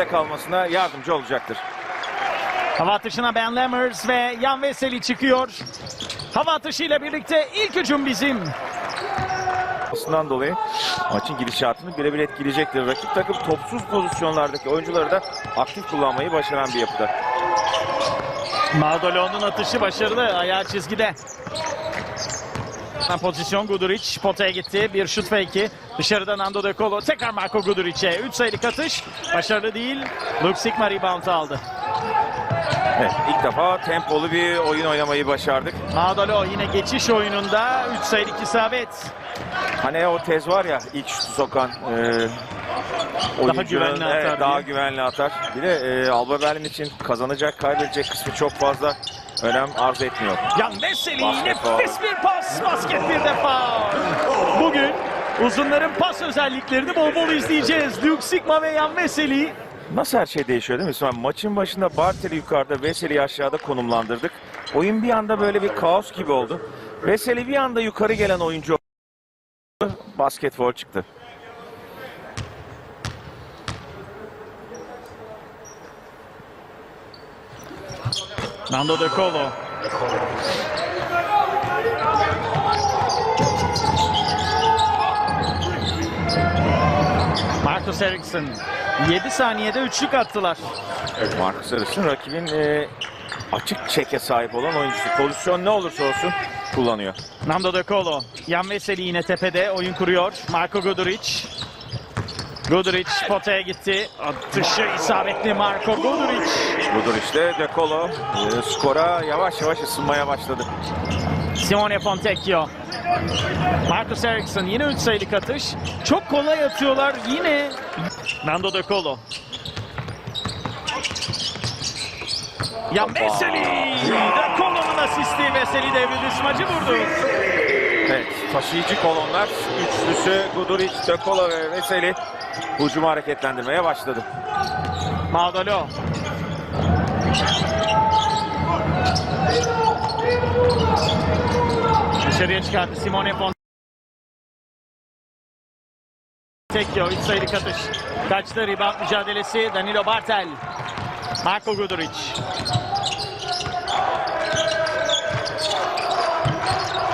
elimizde kalmasına yardımcı olacaktır. Hava atışına Ben Lammers ve Yan Veseli çıkıyor. Hava atışıyla birlikte ilk hücum bizim. Aslından dolayı maçın gidişatını birebir etkileyecektir. Rakip takım topsuz pozisyonlardaki oyuncuları da aktif kullanmayı başaran bir yapıda. Maldolo'nun atışı başarılı. Ayağı çizgide. Pozisyon Guduric potaya gitti. Bir şut fake'i. Dışarıdan Nando De Colo. Tekrar Marco Guduric'e. 3 sayılık atış. Başarılı değil. Luke Sigma rebound aldı. Evet, ilk defa tempolu bir oyun oynamayı başardık. Maldolo yine geçiş oyununda 3 sayılık isabet. Hani o tez var ya ilk şutu sokan e, oyuncunun, güvenli atar evet, daha güvenli atar. Bir de e, Alba Berlin için kazanacak, kaybedecek kısmı çok fazla önem arz etmiyor. Yan Veseli nefis bir pas. Basket bir defa. Bugün uzunların pas özelliklerini bol bol izleyeceğiz. Luke Sigma ve Yan Veseli. Nasıl her şey değişiyor değil mi? Sonra maçın başında Bartel'i yukarıda, Veseli'yi aşağıda konumlandırdık. Oyun bir anda böyle bir kaos gibi oldu. Veseli bir anda yukarı gelen oyuncu oldu. Basketbol çıktı. Nando De Colo. Marcus Eriksson 7 saniyede üçlük attılar. Marcus Harris'in rakibin e, açık çeke sahip olan oyuncusu. Pozisyon ne olursa olsun kullanıyor. Nando De Colo. Yan Veseli yine tepede oyun kuruyor. Marco Guduric. Guduric potaya gitti. Atışı isabetli Marco Guduric. Budur işte De Colo e, skora yavaş yavaş ısınmaya başladı. Simone Fontecchio. Marcus Eriksson yine 3 sayılık atış. Çok kolay atıyorlar yine. Nando De Colo. Ya Veseli! De Colo'nun asisti Veseli devrildi. Smacı vurdu. Evet, taşıyıcı kolonlar üçlüsü Guduric, De Colo ve Veseli hücumu hareketlendirmeye başladı. Maldalo. Dışarıya çıkarttı Simone Fontecchio 3 sayılık atış. Kaçtı rebound mücadelesi Danilo Bartel. Marco Guduric.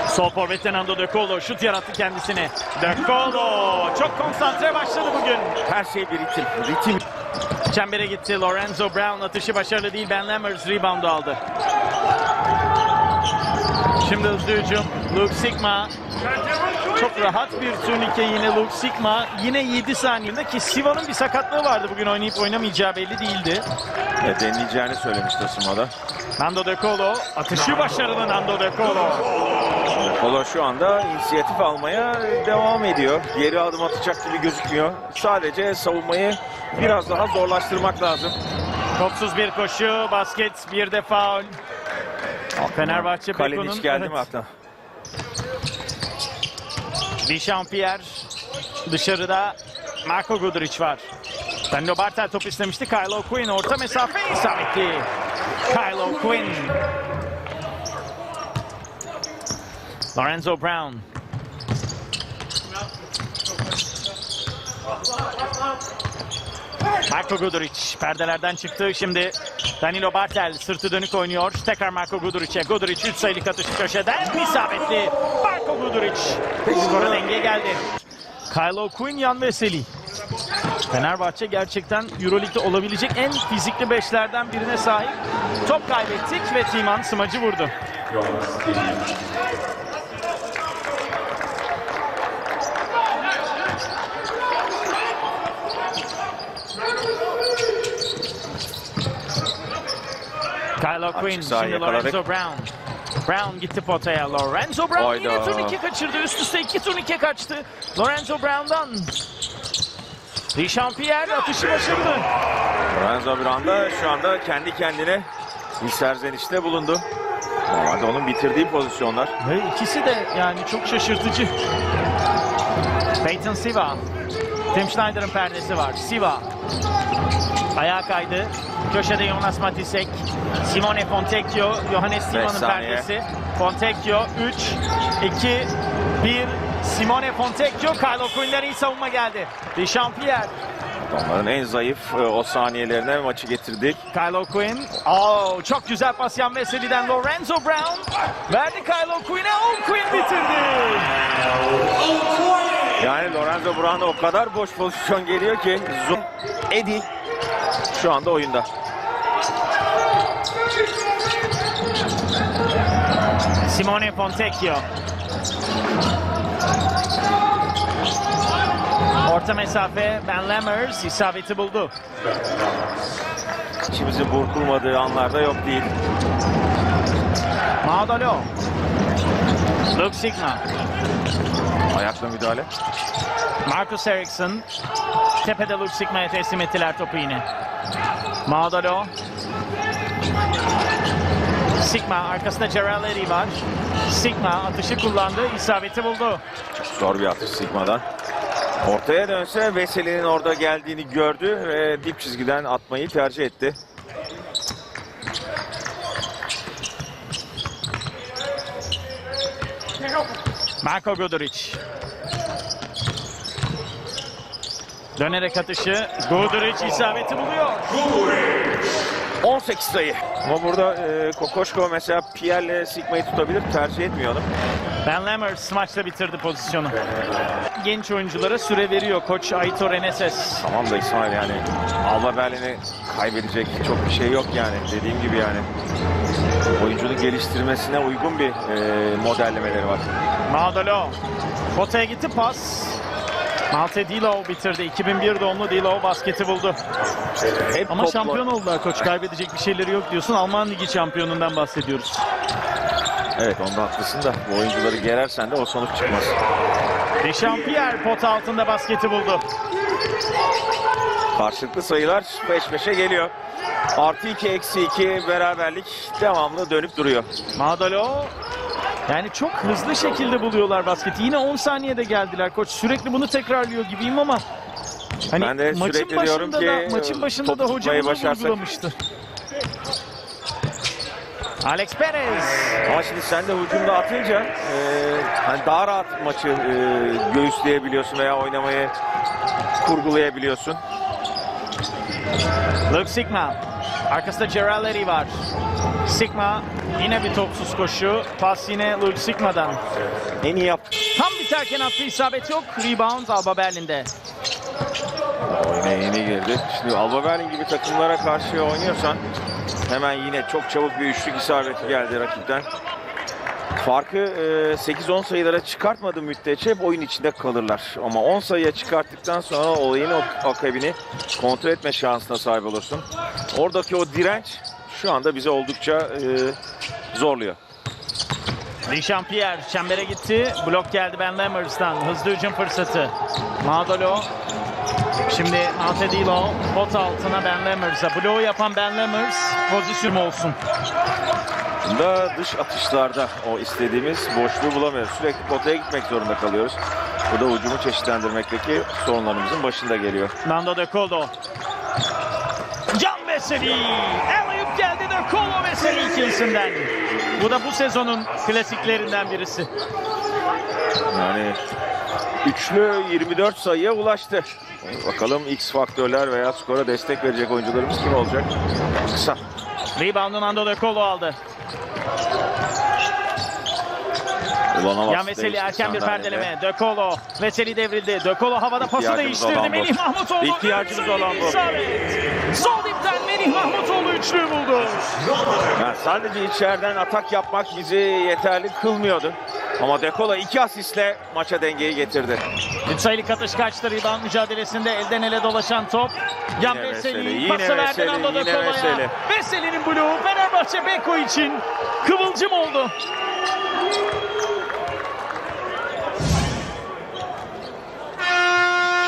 Sol forvetten Nando De Colo şut yarattı kendisine. De Colo çok konsantre başladı bugün. Her şey bir ritim, ritim. Çembere gitti. Lorenzo Brown atışı başarılı değil. Ben Lammers reboundu aldı. Şimdi hızlı hücum. Luke Sigma. Çok rahat bir turnike yine Luke Sigma. Yine 7 saniyede ki Siva'nın bir sakatlığı vardı bugün oynayıp oynamayacağı belli değildi. Evet, deneyeceğini söylemişti ısınmada. Nando De Colo. Atışı başarılı Nando De Colo. De Colo şu anda inisiyatif almaya devam ediyor. Geri adım atacak gibi gözükmüyor. Sadece savunmayı biraz daha zorlaştırmak lazım. Topsuz bir koşu. Basket bir de faul. Fenerbahçe Beko'nun geldi evet, mi aklına? Dişampierre dışarıda Marco Guduric var. Danilo Bartel top istemişti. Kylo Quinn orta mesafe isabetli. Kylo Quinn. Lorenzo Brown. Marco Guduric perdelerden çıktı. Şimdi Danilo Bartel sırtı dönük oynuyor. Tekrar Marco Guduric'e. Guduric 3 sayılık atış köşeden isabetli. Marco Guduric. Skora denge geldi. Kylo Quinn, Yan Veseli. Fenerbahçe gerçekten Euroleague'de olabilecek en fizikli beşlerden birine sahip. Top kaybettik ve Timan smacı vurdu. Sahayı şimdi yakaladık. Lorenzo Brown. Brown gitti potaya. Lorenzo Brown Hayda. yine turnike kaçırdı. Üst üste iki turnike kaçtı. Lorenzo Brown'dan. Richampier atışı başarılı. Lorenzo Branda şu anda kendi kendine bir serzenişte bulundu. Normalde onun bitirdiği pozisyonlar. Ve ikisi de yani çok şaşırtıcı. Peyton Siva. Tim Schneider'ın perdesi var. Siva. Ayağa kaydı. Köşede Jonas Matisek. Simone Fontecchio. Johannes Simon'un perdesi. Fontecchio 3, 2, 1. Simone Fontecchio. Kylo Quinn'den iyi savunma geldi. Richampier. Onların en zayıf e, o saniyelerine maçı getirdik. Kylo Quinn. Oo, çok güzel pas yan Veseli'den Lorenzo Brown. Verdi Kylo Quinn'e. Oh Quinn bitirdi. Yani Lorenzo Brown'a o kadar boş pozisyon geliyor ki Zoom Eddie şu anda oyunda. Simone Fontecchio. Orta mesafe Ben Lammers isabeti buldu. İçimizin burkulmadığı anlarda yok değil. Maudalo. Luke Sigma. Ayakla müdahale. Marcus Eriksson. Tepede Luke Sigma'ya teslim ettiler topu yine. Maudalo. Sigma arkasında Gerald var. Sigma atışı kullandı. isabeti buldu. Zor bir atış Sigma'dan. Ortaya dönse Veseli'nin orada geldiğini gördü ve dip çizgiden atmayı tercih etti. Marko Guduric. Dönerek atışı. Guduric isabeti buluyor. 18 sayı. Ama burada e, Kokoşko mesela Pierre'le Sigma'yı tutabilir. Tercih etmiyor onu. Ben Lammers maçta bitirdi pozisyonu. Genç oyunculara süre veriyor koç Aitor Eneses. Tamam da İsmail yani Alba Berlin'i kaybedecek çok bir şey yok yani. Dediğim gibi yani. Oyuncunu geliştirmesine uygun bir e, modellemeleri var. Maudalo. Potaya gitti pas. Malte Dilo bitirdi. 2001 doğumlu Dilo basketi buldu. Hep Ama topla- şampiyon oldular koç. Kaybedecek bir şeyleri yok diyorsun. Alman Ligi şampiyonundan bahsediyoruz. Evet onda haklısın da bu oyuncuları gerersen de o sonuç çıkmaz. Dechampierre pota altında basketi buldu. Karşılıklı sayılar peş peşe geliyor. Artı 2 eksi 2 beraberlik devamlı dönüp duruyor. Maudalo yani çok hızlı şekilde buluyorlar basketi. Yine 10 saniyede geldiler koç. Sürekli bunu tekrarlıyor gibiyim ama hani Ben de maçın başında diyorum da ki, maçın başında da hoca tutmayı bunu başarsak- vurgulamıştı. Alex Perez. Ama şimdi sen de hücumda atınca e, hani daha rahat maçı e, göğüsleyebiliyorsun veya oynamayı kurgulayabiliyorsun. Luke Sigma. Arkasında Gerald var. Sigma yine bir topsuz koşu. Pas yine Luke Sigma'dan. En iyi yaptı. Tam biterken attığı isabet yok. Rebound Alba Berlin'de. Oyuna yeni girdi. Şimdi Alba Berlin gibi takımlara karşı oynuyorsan hemen yine çok çabuk bir üçlük isabeti geldi rakipten. Farkı e, 8-10 sayılara çıkartmadı müddetçe hep oyun içinde kalırlar. Ama 10 sayıya çıkarttıktan sonra olayın akabini kontrol etme şansına sahip olursun. Oradaki o direnç şu anda bize oldukça e, zorluyor. Dechampierre çembere gitti. Blok geldi Ben Lammers'tan. Hızlı hücum fırsatı. Madolo. Şimdi Antedilo pot altına Ben Lammers'a. Bloğu yapan Ben Lammers pozisyon olsun. Bunda dış atışlarda o istediğimiz boşluğu bulamıyoruz. Sürekli potaya gitmek zorunda kalıyoruz. Bu da hücumu çeşitlendirmekteki sorunlarımızın başında geliyor. Nando De Colo. Can. Elliot geldi De Colo Veseli ikilisinden. Bu da bu sezonun klasiklerinden birisi. Yani üçlü 24 sayıya ulaştı. Bakalım X faktörler veya skora destek verecek oyuncularımız kim olacak? Kısa. Rebound'u Nando De Colo aldı. Ulanamaz. Yan Veseli erken bir perdeleme. De Colo. Veseli devrildi. De Colo havada pası değiştirdi. Melih Mahmutoğlu. İhtiyacımız olan bu. Sol dipten Melih Mahmutoğlu üçlüyü buldu. Yani sadece içeriden atak yapmak bizi yeterli kılmıyordu. Ama Dekola iki asistle maça dengeyi getirdi. Üç sayılık atış kaçtı. Rebound mücadelesinde elden ele dolaşan top. Yan Veseli. Pası verdi Nando De yine Colo'ya. Veseli. Veseli'nin bloğu Fenerbahçe Beko için kıvılcım oldu.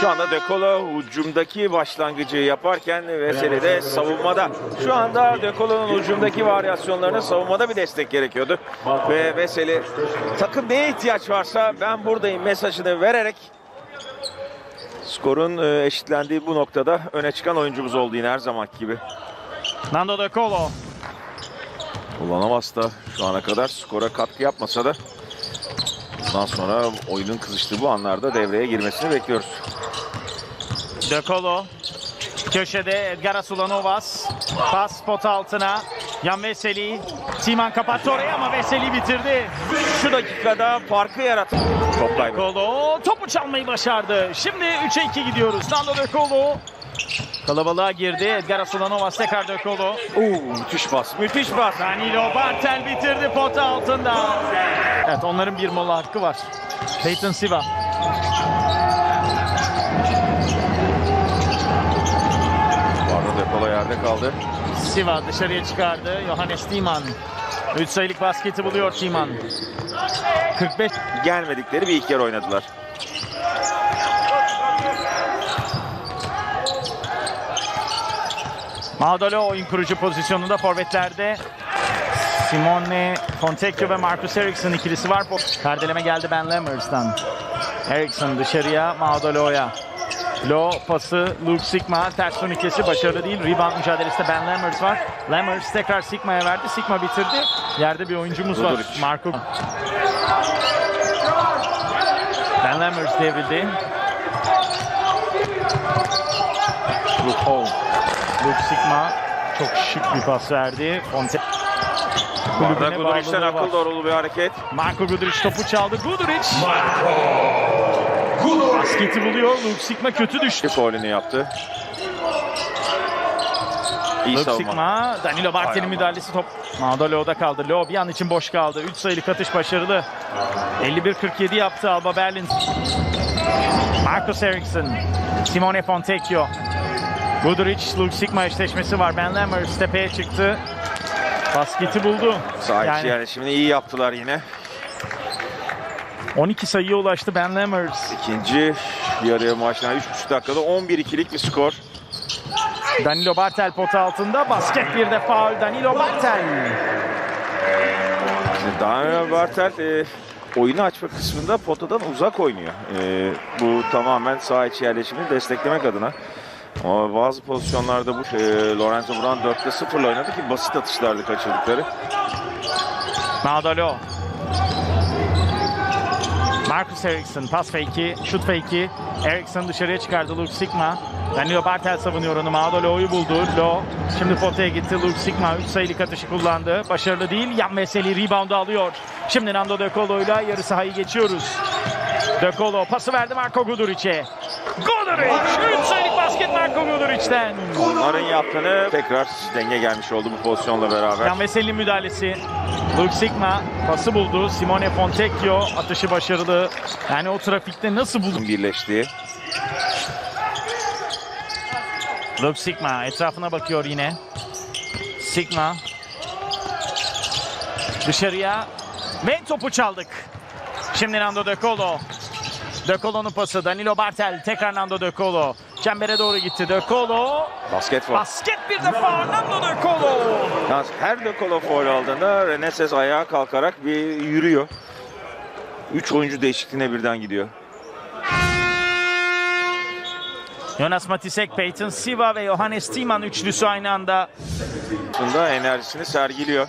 Şu anda Dekola hücumdaki başlangıcı yaparken Veseli de savunmada. Şu anda Dekola'nın hücumdaki varyasyonlarına savunmada bir destek gerekiyordu. Ve Veseli takım neye ihtiyaç varsa ben buradayım mesajını vererek skorun e, eşitlendiği bu noktada öne çıkan oyuncumuz oldu yine her zamanki gibi. Nando De Colo. Kullanamaz da şu ana kadar skora katkı yapmasa da bundan sonra oyunun kızıştığı bu anlarda devreye girmesini bekliyoruz. De Colo. Köşede Edgar Asulanovas. Pas pot altına. Yan Veseli. Timan kapattı oraya ama Veseli bitirdi. Şu dakikada farkı yarattı. Top kaybı. Colo topu çalmayı başardı. Şimdi 3'e 2 gidiyoruz. Nando De Colo. Kalabalığa girdi. Edgar Asulanovas tekrar De Colo. Oo, müthiş pas. Müthiş pas. Danilo Bartel bitirdi pota altında. Evet onların bir mola hakkı var. Peyton Siva. Pardon depola yerde kaldı. Siva dışarıya çıkardı. Johannes Timan. 3 sayılık basketi buluyor Timan. 45 Gelmedikleri bir ilk yer oynadılar. Madalo oyun kurucu pozisyonunda forvetlerde. Simone Fontecchio ve Marcus Eriksson ikilisi var. Perdeleme geldi Ben Lemmers'tan. Eriksson dışarıya Madalo'ya. Lo pası Luke Sigma ters turnikesi başarılı değil. Rebound mücadelesinde Ben Lammers var. Lammers tekrar Sigma'ya verdi. Sigma bitirdi. Yerde bir oyuncumuz var. Marco. Ben Lammers devrildi. Luke Hall. Luke Sigma çok şık bir pas verdi. Fonte kulübüne Guduric'den akıl doğrulu bir hareket. Marco Guduric topu çaldı. Guduric basketi buluyor. Luke Sigma kötü düştü. Faulünü yaptı. İyi Luke savunma. Sigma, Danilo Bartel'in müdahalesi top. Madalo'da kaldı. Lo bir an için boş kaldı. 3 sayılık atış başarılı. 51-47 yaptı Alba Berlin. Marcus Eriksson, Simone Fontecchio. Guduric, Luke Sigma eşleşmesi var. Ben Lammers tepeye çıktı. Basketi buldu. Sağ içi Yani yani şimdi iyi yaptılar yine. 12 sayıya ulaştı Ben Lammers. İkinci yarıya maçtan 3,5 dakikada 11-2'lik bir skor. Danilo Bartel potu altında. Basket bir de faul. Danilo Bartel. Daniel Bartel e, oyunu açma kısmında potadan uzak oynuyor. E, bu tamamen sağ içi yerleşimini desteklemek adına. Ama bazı pozisyonlarda bu e, Lorenzo Brown 4'te 0 oynadı ki basit atışlardı kaçırdıkları. Madalo. Marcus Eriksson pas fake'i, şut fake'i. Eriksson dışarıya çıkardı Luke Sigma. Danilo Bartel savunuyor onu. Madalo'yu buldu. Lo şimdi potaya gitti. Luke Sigma 3 sayılık atışı kullandı. Başarılı değil. Yan meseli reboundu alıyor. Şimdi Nando De Colo'yla yarı sahayı geçiyoruz. De Colo pası verdi Marco Guduric'e. Guduric! 3 sayılık basket Marco Guduric'ten. Onların yaptığını tekrar denge gelmiş oldu bu pozisyonla beraber. Yan Veseli'nin müdahalesi. Luke Sigma pası buldu. Simone Fontecchio atışı başarılı. Yani o trafikte nasıl buldu? birleştiği. Luke Sigma etrafına bakıyor yine. Sigma. Dışarıya. Ve topu çaldık. Şimdi Nando De Colo. De Colo'nun pası. Danilo Bartel. Tekrar Nando De Colo. Çembere doğru gitti. De Colo. Basket var. Basket bir defa Nando De Colo. Yalnız her de kola foul aldığında Reneses ayağa kalkarak bir yürüyor. Üç oyuncu değişikliğine birden gidiyor. Jonas Matisek, Peyton Siva ve Johannes Timan üçlüsü aynı anda. Aslında enerjisini sergiliyor.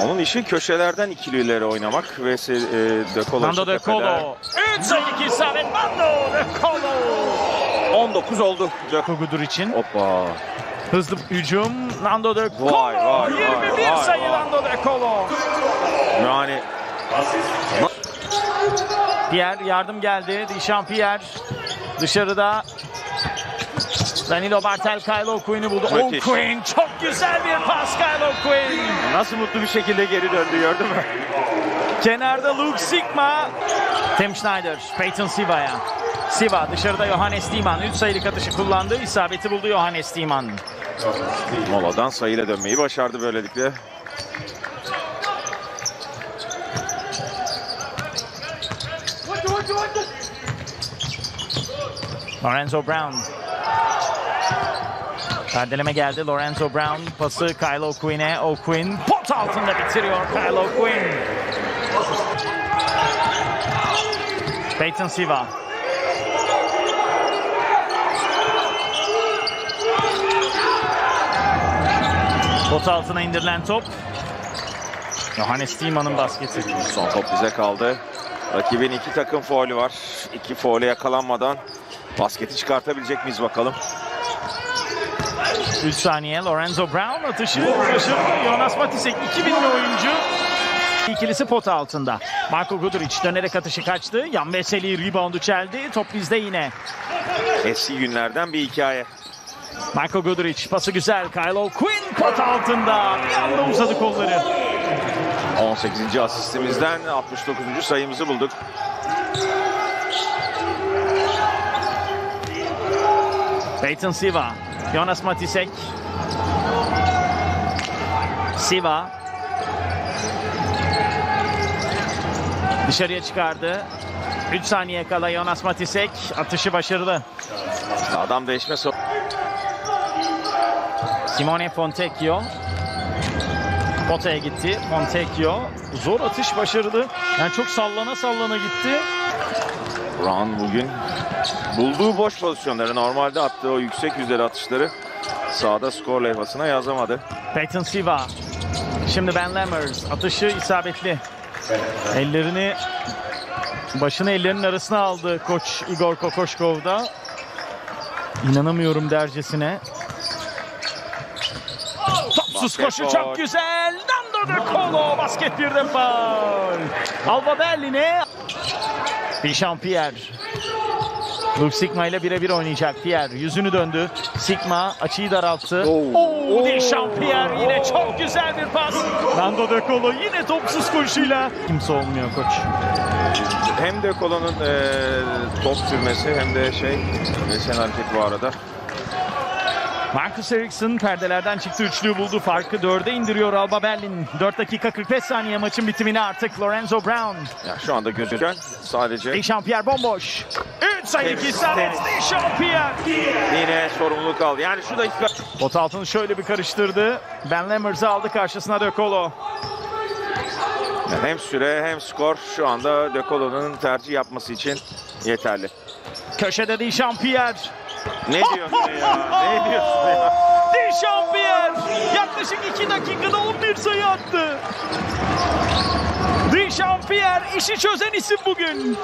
Onun işi köşelerden ikilileri oynamak ve e, De Colo Nando De. Colo. 3 sayılık isabet Nando De Colo. 19 oldu. Kugudur için. Hoppa. Hızlı hücum. Nando De Colo. Vay, vay, 21 vay, sayı vay. Nando De Colo. Yani Pierre yardım geldi. Dechampierre dışarıda. Danilo Bartel Kylo Quinn'i buldu. Müthiş. O'Quinn çok güzel bir pas Kylo Quinn. nasıl mutlu bir şekilde geri döndü gördün mü? Kenarda Luke Sigma. Tim Schneider, Peyton Siva'ya. Siva dışarıda Johannes Timan. 3 sayılık atışı kullandı. İsabeti buldu Johannes Timan. Moladan sayıyla dönmeyi başardı böylelikle. Lorenzo Brown. Perdeleme geldi. Lorenzo Brown pası Kylo Quinn'e. O'Quinn pot altında bitiriyor Kylo Quinn. Peyton Siva. Pot altına indirilen top. Johannes Timan'ın basketi. Son top bize kaldı. Rakibin iki takım faulü var. İki faule yakalanmadan Basketi çıkartabilecek miyiz bakalım. 3 saniye Lorenzo Brown atışı başarılı. Jonas Matisek 2000'li oyuncu. İkilisi pot altında. Marco Guduric dönerek atışı kaçtı. Yan Veseli reboundu çeldi. Top bizde yine. Eski günlerden bir hikaye. Marco Guduric pası güzel. Kylo Quinn pot altında. Bir anda uzadı kolları. 18. asistimizden 69. sayımızı bulduk. Peyton Siva. Jonas Matisek. Siva. Dışarıya çıkardı. 3 saniye kala Jonas Matisek. Atışı başarılı. Adam değişme so- Simone Fontecchio. Potaya gitti. Fontecchio. Zor atış başarılı. Yani çok sallana sallana gitti. Brown bugün bulduğu boş pozisyonları normalde attığı o yüksek yüzdeli atışları sahada skor levhasına yazamadı. Peyton Siva. Şimdi Ben Lammers. Atışı isabetli. Ellerini başını ellerinin arasına aldı koç Igor Kokoşkov'da. İnanamıyorum dercesine. Topsuz koşu çok güzel. Nando De Colo basket birden faul. Alba Berlin'e. Pierre. Luke Sigma ile birebir oynayacak Pierre. Yüzünü döndü. Sigma açıyı daralttı. Oo. Oo, Pierre yine çok güzel bir pas. Nando De Colo yine topsuz koşuyla. Kimse olmuyor koç. Hem de kolonun eee, top sürmesi hem de şey desen hareket bu arada. Marcus Ericsson perdelerden çıktı. Üçlüyü buldu. Farkı dörde indiriyor Alba Berlin. 4 dakika 45 saniye maçın bitimine artık Lorenzo Brown. Ya şu anda gözüken sadece Dechampierre bomboş. 3 sayı Temiz, isabet. Dechampierre. yine sorumluluk aldı. Yani şu dakika Pot altını şöyle bir karıştırdı. Ben Lammers'ı aldı karşısına De Colo. hem süre hem skor şu anda De Colo'nun tercih yapması için yeterli. Köşede Dechampierre. Ne diyorsun ya? Ne diyorsun ya? Dechampierre yaklaşık 2 dakikada 11 sayı attı. Dechampierre işi çözen isim bugün.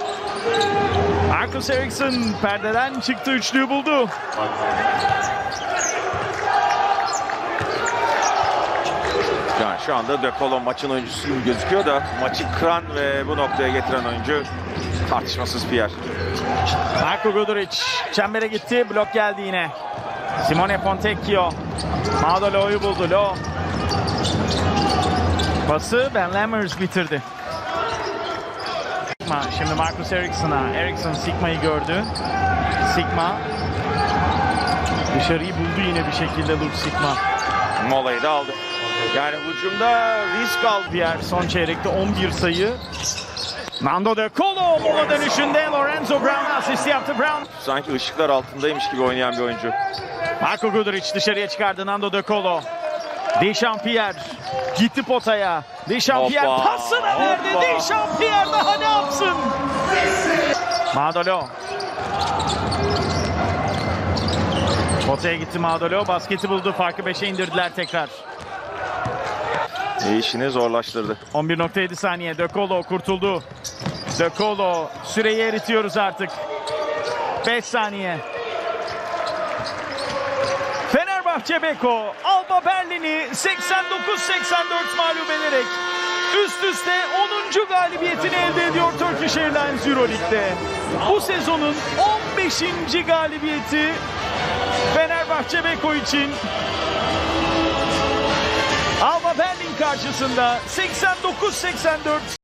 Marcus Ericsson perdeden çıktı üçlüyü buldu. Yani şu anda De Colo maçın oyuncusu gibi gözüküyor da maçı kıran ve bu noktaya getiren oyuncu tartışmasız Pierre. Marco Guduric çembere gitti blok geldi yine. Simone Fontecchio. Mağda Lo'yu buldu Lo. Pası Ben Lammers bitirdi. Sigma, Şimdi Marcus Ericsson'a. Ericsson Sigma'yı gördü. Sigma dışarıyı buldu yine bir şekilde Luke Sigma. Molayı da aldı. Yani hücumda risk aldı. Diğer son çeyrekte 11 sayı. Nando De Colo mola dönüşünde Lorenzo Brown asisti yaptı Brown. Sanki ışıklar altındaymış gibi oynayan bir oyuncu. Marco Guduric dışarıya çıkardı Nando De Colo. Dechampierre gitti potaya. Dechampierre pasını verdi. Dechampierre daha ne yapsın? Madolo. Potaya gitti Madolo. Basketi buldu. Farkı 5'e indirdiler tekrar. İşini zorlaştırdı. 11.7 saniye. De Colo kurtuldu. De Colo süreyi eritiyoruz artık. 5 saniye. Fenerbahçe Beko Alba Berlin'i 89-84 mağlup ederek üst üste 10. galibiyetini elde ediyor Turkish Airlines Euroleague'de. Bu sezonun 15. galibiyeti Fenerbahçe Beko için Berlin karşısında 89-84